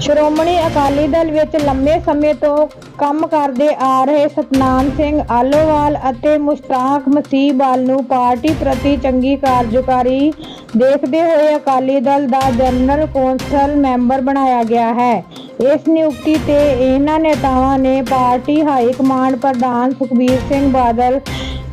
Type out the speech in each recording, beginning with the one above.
ਸ਼੍ਰੋਮਣੀ ਅਕਾਲੀ ਦਲ ਵਿੱਚ ਲੰਮੇ ਸਮੇਂ ਤੋਂ ਕੰਮ ਕਰਦੇ ਆ ਰਹੇ ਸਤਨਾਮ ਸਿੰਘ ਆਲੋਵਾਲ ਅਤੇ ਮੁਸ਼ਤਾਕ ਮਸੀਹਵਾਲ ਨੂੰ ਪਾਰਟੀ ਪ੍ਰਤੀ ਚੰਗੀ ਕਾਰਜਕਾਰੀ ਦੇਖਦੇ ਹੋਏ ਅਕਾਲੀ ਦਲ ਦਾ ਜਨਰਲ ਕੌਂਸਲ ਮੈਂਬਰ ਬਣਾਇਆ ਗਿਆ ਹੈ। ਇਸ ਨਿਯੁਕਤੀ ਤੇ ਇਹਨਾਂ ਨੇਤਾਵਾਂ ਨੇ ਪਾਰਟੀ ਹਾਈ ਕਮਾਂਡ ਪ੍ਰਧਾਨ ਸੁਖਬੀਰ ਸਿੰਘ ਬਾਦਲ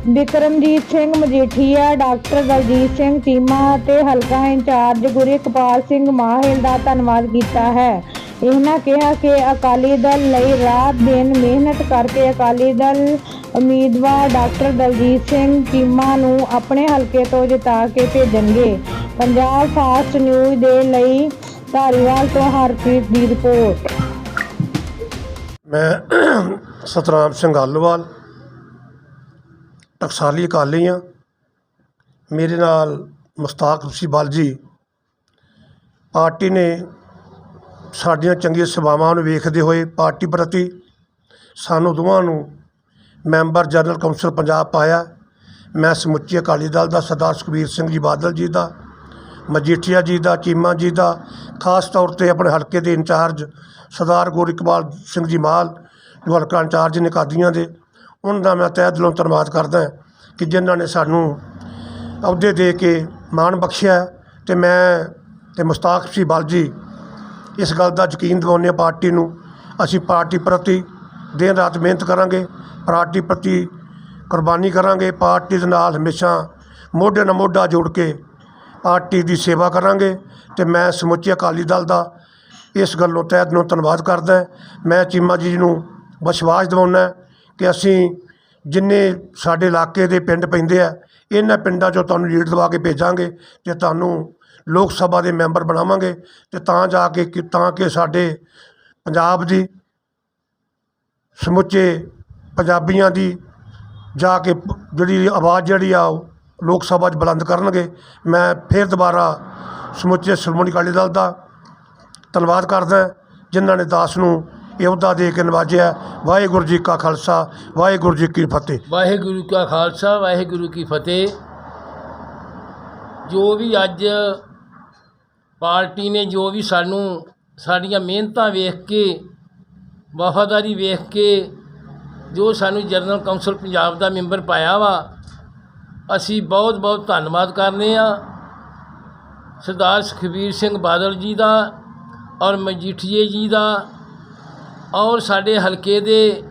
ਬਿਕਰਮਜੀਤ ਸਿੰਘ ਮਜੀਠੀਆ, ਡਾਕਟਰ ਦਲਜੀਤ ਸਿੰਘ ਚੀਮਾ ਅਤੇ ਹਲਕਾ ਇੰਚਾਰਜ ਗੁਰਿਕਪਾਲ ਸਿੰਘ ਮਾਹਿਲ ਦਾ ਧੰਨਵਾਦ ਕੀਤਾ ਹੈ। ਇਹਨਾਂ ਕਿਹਾ ਕਿ ਅਕਾਲੀ ਦਲ ਲਈ ਰਾਤ ਦਿਨ ਮਿਹਨਤ ਕਰਕੇ ਅਕਾਲੀ ਦਲ ਉਮੀਦਵਾਰ ਡਾਕਟਰ ਦਲਜੀਤ ਸਿੰਘ ਚੀਮਾ ਨੂੰ ਆਪਣੇ ਹਲਕੇ ਤੋਂ ਜਿਤਾ ਕੇ ਭੇਜਣਗੇ। ਪੰਜਾਬ ਫਾਸਟ ਨਿਊਜ਼ ਦੇ ਲਈ ਧਾਰੀਵਾਲ ਤੋਂ ਹਰਪ੍ਰੀਤ ਦੀ ਰਿਪੋਰਟ। ਮੈਂ ਸਤਨਾਮ ਸਿੰਘ ਆਲੋਵਾਲ ਟਕਸਾਲੀ ਅਕਾਲੀ ਹਾਂ ਮੇਰੇ ਨਾਲ ਮੁਸਤਾਕ ਰਸੀਬਾਲ ਜੀ। ਪਾਰਟੀ ਨੇ ਸਾਡੀਆਂ ਚੰਗੀਆਂ ਸੇਵਾਵਾਂ ਨੂੰ ਵੇਖਦੇ ਹੋਏ ਪਾਰਟੀ ਪ੍ਰਤੀ ਸਾਨੂੰ ਦੋਵਾਂ ਨੂੰ ਮੈਂਬਰ ਜਨਰਲ ਕੌਂਸਲ ਪੰਜਾਬ ਪਾਇਆ। ਮੈਂ ਸਮੁੱਚੀ ਅਕਾਲੀ ਦਲ ਦਾ ਸਰਦਾਰ ਸੁਖਬੀਰ ਸਿੰਘ ਜੀ ਬਾਦਲ ਜੀ ਦਾ, ਮਜੀਠੀਆ ਜੀ ਦਾ, ਚੀਮਾ ਜੀ ਦਾ, ਖਾਸ ਤੌਰ ਤੇ ਆਪਣੇ ਹਲਕੇ ਦੇ ਇੰਚਾਰਜ ਸਰਦਾਰ ਗੋਰਿਕਪਾਲ ਸਿੰਘ ਜੀ ਮਾਲ, ਜੋ ਹਲਕਾ ਇੰਚਾਰਜ ਨੇ ਕਾਦੀਆਂ ਦੇ ਉਹਨਾਂ ਦਾ ਮੈਂ ਤਹਿ ਦਿਲੋਂ ਧੰਨਵਾਦ ਕਰਦਾ ਕਿ ਜਿਨ੍ਹਾਂ ਨੇ ਸਾਨੂੰ ਅਹੁਦੇ ਦੇ ਕੇ ਮਾਣ ਬਖਸ਼ਿਆ ਅਤੇ ਮੈਂ ਅਤੇ ਮੁਸਤਾਕ ਸੀ ਬਲ ਜੀ ਇਸ ਗੱਲ ਦਾ ਯਕੀਨ ਦਿਵਾਉਂਦੇ ਹਾਂ ਪਾਰਟੀ ਨੂੰ, ਅਸੀਂ ਪਾਰਟੀ ਪ੍ਰਤੀ ਦਿਨ ਰਾਤ ਮਿਹਨਤ ਕਰਾਂਗੇ, ਪਾਰਟੀ ਪ੍ਰਤੀ ਕੁਰਬਾਨੀ ਕਰਾਂਗੇ, ਪਾਰਟੀ ਦੇ ਨਾਲ ਹਮੇਸ਼ਾ ਮੋਢੇ ਨਾਲ ਮੋਢਾ ਜੋੜ ਕੇ ਪਾਰਟੀ ਦੀ ਸੇਵਾ ਕਰਾਂਗੇ ਤੇ ਮੈਂ ਸਮੁੱਚੇ ਅਕਾਲੀ ਦਲ ਦਾ ਇਸ ਗੱਲੋਂ ਤਹਿ ਦਿਲੋਂ ਧੰਨਵਾਦ ਕਰਦਾ ਮੈਂ ਚੀਮਾ ਜੀ ਨੂੰ ਵਿਸ਼ਵਾਸ ਦਿਵਾਉਣਾ ਕਿ ਅਸੀਂ ਜਿੰਨੇ ਸਾਡੇ ਇਲਾਕੇ ਦੇ ਪਿੰਡ ਪੈਂਦੇ ਆ, ਇਹਨਾਂ ਪਿੰਡਾਂ 'ਚੋਂ ਤੁਹਾਨੂੰ ਲੀਡ ਦਵਾ ਕੇ ਭੇਜਾਂਗੇ ਅਤੇ ਤੁਹਾਨੂੰ ਲੋਕ ਸਭਾ ਦੇ ਮੈਂਬਰ ਬਣਾਵਾਂਗੇ ਅਤੇ ਤਾਂ ਜਾ ਕੇ ਕਿ, ਤਾਂ ਕਿ ਸਾਡੇ ਪੰਜਾਬ ਦੀ ਸਮੁੱਚੇ ਪੰਜਾਬੀਆਂ ਦੀ ਜਾ ਕੇ ਜਿਹੜੀ ਆਵਾਜ਼ ਜਿਹੜੀ ਆ ਉਹ ਲੋਕ ਸਭਾ 'ਚ ਬੁਲੰਦ ਕਰਨਗੇ। ਮੈਂ ਫਿਰ ਦੁਬਾਰਾ ਸਮੁੱਚੇ ਸ਼੍ਰੋਮਣੀ ਅਕਾਲੀ ਦਲ ਦਾ ਧੰਨਵਾਦ ਕਰਦਾ, ਜਿਨ੍ਹਾਂ ਨੇ ਦਾਸ ਨੂੰ ਇਹ ਅਹੁਦਾ ਦੇ ਕੇ ਨਵਾਜਿਆ। ਵਾਹਿਗੁਰੂ ਜੀ ਕਾ ਖਾਲਸਾ, ਵਾਹਿਗੁਰੂ ਜੀ ਕੀ ਫਤਿਹ। ਵਾਹਿਗੁਰੂ ਕਾ ਖਾਲਸਾ, ਵਾਹਿਗੁਰੂ ਕੀ ਫਤਿਹ। ਜੋ ਵੀ ਅੱਜ ਪਾਰਟੀ ਨੇ ਜੋ ਵੀ ਸਾਨੂੰ ਸਾਡੀਆਂ ਮਿਹਨਤਾਂ ਵੇਖ ਕੇ, ਵਫਾਦਾਰੀ ਵੇਖ ਕੇ, ਜੋ ਸਾਨੂੰ ਜਨਰਲ ਕੌਂਸਲ ਪੰਜਾਬ ਦਾ ਮੈਂਬਰ ਪਾਇਆ ਵਾ, ਅਸੀਂ ਬਹੁਤ ਬਹੁਤ ਧੰਨਵਾਦ ਕਰਨੇ ਆ। ਸਰਦਾਰ ਸੁਖਬੀਰ ਸਿੰਘ ਬਾਦਲ ਜੀ ਦਾ ਔਰ ਮਜੀਠੀਏ ਜੀ ਦਾ ਔਰ ਸਾਡੇ ਹਲਕੇ ਦੇ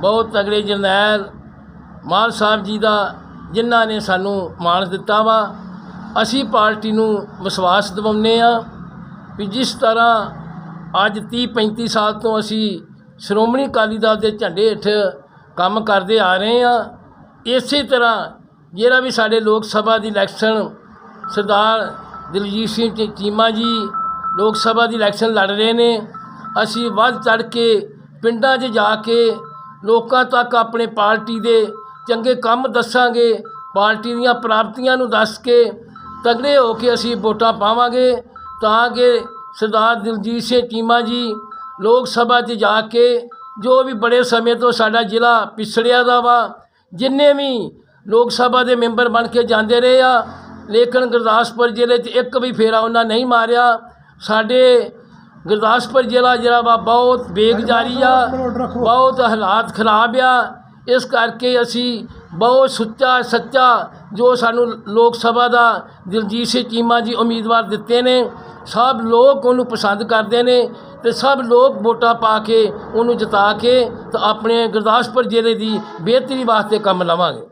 ਬਹੁਤ ਤਗੜੇ ਜਰਨੈਲ ਮਾਨ ਸਾਹਿਬ ਜੀ ਦਾ, ਜਿਨ੍ਹਾਂ ਨੇ ਸਾਨੂੰ ਮਾਣ ਦਿੱਤਾ ਵਾ। ਅਸੀਂ ਪਾਰਟੀ ਨੂੰ ਵਿਸ਼ਵਾਸ ਦਿਵਾਉਂਦੇ ਆ ਵੀ ਜਿਸ ਤਰ੍ਹਾਂ ਅੱਜ 30 35 ਸਾਲ ਤੋਂ ਅਸੀਂ ਸ਼੍ਰੋਮਣੀ ਅਕਾਲੀ ਦਲ ਦੇ ਝੰਡੇ ਹੇਠ ਕੰਮ ਕਰਦੇ ਆ ਰਹੇ ਆ ਇਸੇ ਤਰ੍ਹਾਂ ਜਿਹੜਾ ਵੀ ਸਾਡੇ ਲੋਕ ਸਭਾ ਦੀ ਇਲੈਕਸ਼ਨ, ਸਰਦਾਰ ਦਿਲਜੀਤ ਸਿੰਘ ਚੀਮਾ ਜੀ ਲੋਕ ਸਭਾ ਦੀ ਇਲੈਕਸ਼ਨ ਲੜ ਰਹੇ ਨੇ। ਅਸੀਂ ਵੱਧ ਚੜ ਕੇ ਪਿੰਡਾਂ 'ਚ ਜਾ ਕੇ ਲੋਕਾਂ ਤੱਕ ਆਪਣੇ ਪਾਰਟੀ ਦੇ ਚੰਗੇ ਕੰਮ ਦੱਸਾਂਗੇ, ਪਾਰਟੀ ਦੀਆਂ ਪ੍ਰਾਪਤੀਆਂ ਨੂੰ ਦੱਸ ਕੇ ਤਗੜੇ ਹੋ ਕੇ ਅਸੀਂ ਵੋਟਾਂ ਪਾਵਾਂਗੇ। ਤਾਂ ਕਿ ਸਰਦਾਰ ਦਿਲਜੀਤ ਸਿੰਘ ਚੀਮਾ ਜੀ ਲੋਕ ਸਭਾ 'ਚ ਜਾ ਕੇ ਜੋ ਵੀ ਬੜੇ ਸਮੇਂ ਤੋਂ ਸਾਡਾ ਜ਼ਿਲ੍ਹਾ ਪਿਛੜਿਆ ਦਾ ਵਾ, ਜਿੰਨੇ ਵੀ ਲੋਕ ਸਭਾ ਦੇ ਮੈਂਬਰ ਬਣ ਕੇ ਜਾਂਦੇ ਰਹੇ ਆ, ਲੇਕਿਨ ਗੁਰਦਾਸਪੁਰ ਜ਼ਿਲ੍ਹੇ 'ਚ ਇੱਕ ਵੀ ਫੇਰਾ ਉਹਨਾਂ ਨਹੀਂ ਮਾਰਿਆ। ਸਾਡੇ ਗੁਰਦਾਸਪੁਰ ਜ਼ਿਲ੍ਹਾ ਜਿਹੜਾ ਵਾ ਬਹੁਤ ਬੇਗੁਜ਼ਾਰੀ ਆ ਬਹੁਤ ਹਾਲਾਤ ਖਰਾਬ ਆ। ਇਸ ਕਰਕੇ ਅਸੀਂ ਬਹੁਤ ਸੁੱਚਾ ਸੱਚਾ ਜੋ ਸਾਨੂੰ ਲੋਕ ਸਭਾ ਦਾ ਦਿਲਜੀਤ ਸਿੰਘ ਚੀਮਾ ਜੀ ਉਮੀਦਵਾਰ ਦਿੱਤੇ ਨੇ ਸਭ ਲੋਕ ਉਹਨੂੰ ਪਸੰਦ ਕਰਦੇ ਨੇ ਤੇ ਸਭ ਲੋਕ ਵੋਟਾਂ ਪਾ ਕੇ ਉਹਨੂੰ ਜਿਤਾ ਕੇ ਤੇ ਆਪਣੇ ਗੁਰਦਾਸਪੁਰ ਜ਼ਿਲ੍ਹੇ ਦੀ ਬਿਹਤਰੀ ਵਾਸਤੇ ਕੰਮ ਲਵਾਂਗੇ।